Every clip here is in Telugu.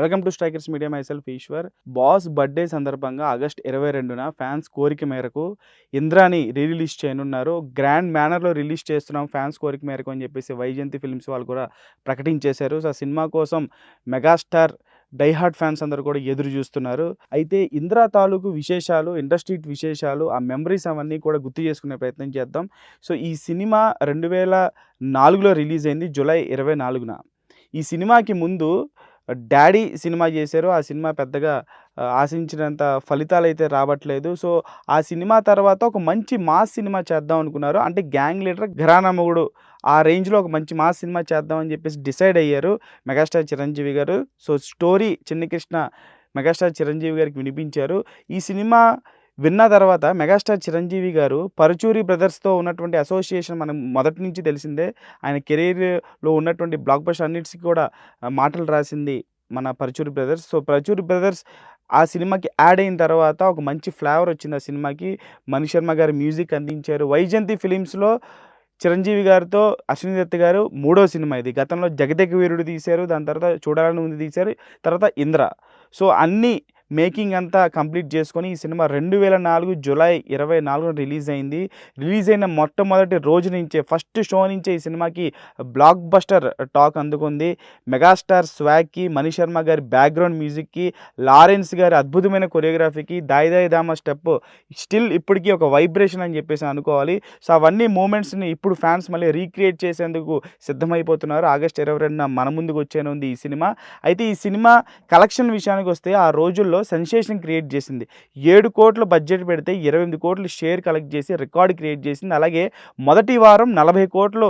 Welcome to strikers media myself Eshwar. Boss birthday సందర్భంగా ఆగస్ట్ ఇరవై రెండున ఫ్యాన్స్ కోరిక మేరకు ఇంద్రాని రిలీజ్ చేయనున్నారు. గ్రాండ్ మేనర్లో రిలీజ్ చేస్తున్నాం ఫ్యాన్స్ కోరిక మేరకు అని చెప్పేసి వైజయంతి ఫిల్మ్స్ వాళ్ళు కూడా ప్రకటించేశారు. సో ఆ సినిమా కోసం మెగాస్టార్ డైహార్ట్ ఫ్యాన్స్ అందరూ కూడా ఎదురు చూస్తున్నారు. అయితే ఇంద్రా తాలూకు విశేషాలు ఇండస్ట్రీ విశేషాలు ఆ మెమరీస్ అవన్నీ కూడా గుర్తు చేసుకునే ప్రయత్నం చేద్దాం. సో ఈ సినిమా రెండు వేల నాలుగులో రిలీజ్ అయింది జూలై ఇరవై నాలుగున. ఈ సినిమాకి ముందు డాడీ సినిమా చేశారు. ఆ సినిమా పెద్దగా ఆశించినంత ఫలితాలు అయితే రావట్లేదు. సో ఆ సినిమా తర్వాత ఒక మంచి మాస్ సినిమా చేద్దాం అనుకున్నారు. అంటే గ్యాంగ్ లీడర్ ఘరానా మొగుడు ఆ రేంజ్లో ఒక మంచి మాస్ సినిమా చేద్దామని చెప్పేసి డిసైడ్ అయ్యారు మెగాస్టార్ చిరంజీవి గారు. So story Chinnakrishna megastar Chiranjeevi గారికి వినిపించారు. ఈ సినిమా విన్న తర్వాత మెగాస్టార్ చిరంజీవి గారు పరుచూరి బ్రదర్స్తో ఉన్నటువంటి అసోసియేషన్ మనం మొదటి నుంచి తెలిసిందే. ఆయన కెరీర్లో ఉన్నటువంటి బ్లాక్ బస్ అన్నిటికీ కూడా మాటలు రాసింది మన Paruchuri brothers. So Paruchuri brothers ఆ సినిమాకి యాడ్ అయిన తర్వాత ఒక మంచి ఫ్లేవర్ వచ్చింది ఆ సినిమాకి. మణి శర్మ గారు మ్యూజిక్ అందించారు. వైజయంతి ఫిలిమ్స్లో చిరంజీవి గారితో అశ్విని దత్ గారు మూడో సినిమా ఇది. గతంలో జగదేక వీరుడు తీశారు. దాని తర్వాత చూడాలని ఉంది తీశారు. తర్వాత ఇంద్ర. సో అన్నీ మేకింగ్ అంతా కంప్లీట్ చేసుకొని ఈ సినిమా రెండు వేల నాలుగు జూలై ఇరవై నాలుగున రిలీజ్ అయింది. రిలీజ్ అయిన మొట్టమొదటి రోజు నుంచే ఫస్ట్ షో నుంచే ఈ సినిమాకి బ్లాక్ బస్టర్ టాక్ అందుకుంది. మెగాస్టార్ స్వాగ్కి మణి శర్మ గారి బ్యాక్గ్రౌండ్ మ్యూజిక్కి లారెన్స్ గారి అద్భుతమైన కొరియోగ్రఫీకి దాయి దాయి దామ స్టెప్ స్టిల్ ఇప్పటికీ ఒక వైబ్రేషన్ అని చెప్పేసి అనుకోవాలి. సో అవన్నీ మూమెంట్స్ని ఇప్పుడు ఫ్యాన్స్ మళ్ళీ రీక్రియేట్ చేసేందుకు సిద్ధమైపోతున్నారు. ఆగస్ట్ ఇరవై రెండున మన ముందుకు వచ్చేనుంది ఈ సినిమా. అయితే ఈ సినిమా కలెక్షన్ విషయానికి వస్తే ఆ రోజుల్లో సెన్సేషన్ క్రియేట్ చేసింది. ఏడు కోట్ల బడ్జెట్ పెడితే ఇరవై ఎనిమిది కోట్లు షేర్ కలెక్ట్ చేసి రికార్డ్ క్రియేట్ చేసింది. అలాగే మొదటి వారం నలభై కోట్లు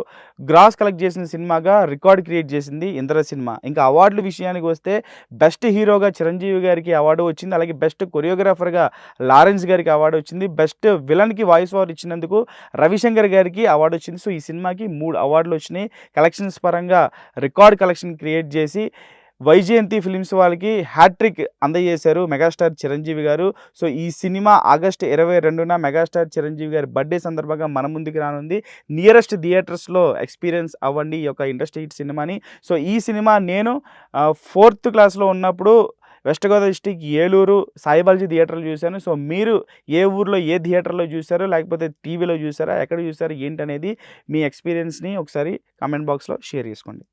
గ్రాస్ కలెక్ట్ చేసిన సినిమాగా రికార్డ్ క్రియేట్ చేసింది ఇంద్ర సినిమా. ఇంకా అవార్డుల విషయానికి వస్తే బెస్ట్ హీరోగా చిరంజీవి గారికి అవార్డు వచ్చింది. అలాగే బెస్ట్ కొరియోగ్రాఫర్గా లారెన్స్ గారికి అవార్డు వచ్చింది. బెస్ట్ విలన్కి వాయిస్ ఓవర్ ఇచ్చినందుకు రవిశంకర్ గారికి అవార్డు వచ్చింది. సో ఈ సినిమాకి మూడు అవార్డులు వచ్చినాయి. కలెక్షన్స్ పరంగా రికార్డ్ కలెక్షన్ క్రియేట్ చేసి వైజయంతి ఫిలిమ్స్ వాళ్ళకి హ్యాట్రిక్ అందజేశారు మెగాస్టార్ చిరంజీవి గారు. సో ఈ సినిమా ఆగస్ట్ ఇరవై రెండున మెగాస్టార్ చిరంజీవి గారి బర్త్డే సందర్భంగా మన ముందుకు రానుంది. నియరెస్ట్ థియేటర్స్లో ఎక్స్పీరియన్స్ అవ్వండి ఈ యొక్క ఇండస్ట్రీ హిట్ సినిమాని. సో ఈ సినిమా నేను ఫోర్త్ క్లాస్లో ఉన్నప్పుడు వెస్ట్ గోదావరి డిస్టిక్ ఏలూరు సాయిబాలజీ థియేటర్లో చూశాను. సో మీరు ఏ ఊర్లో ఏ థియేటర్లో చూసారో లేకపోతే టీవీలో చూసారా ఎక్కడ చూసారో ఏంటనేది మీ ఎక్స్పీరియన్స్ని ఒకసారి కామెంట్ బాక్స్లో షేర్ చేసుకోండి.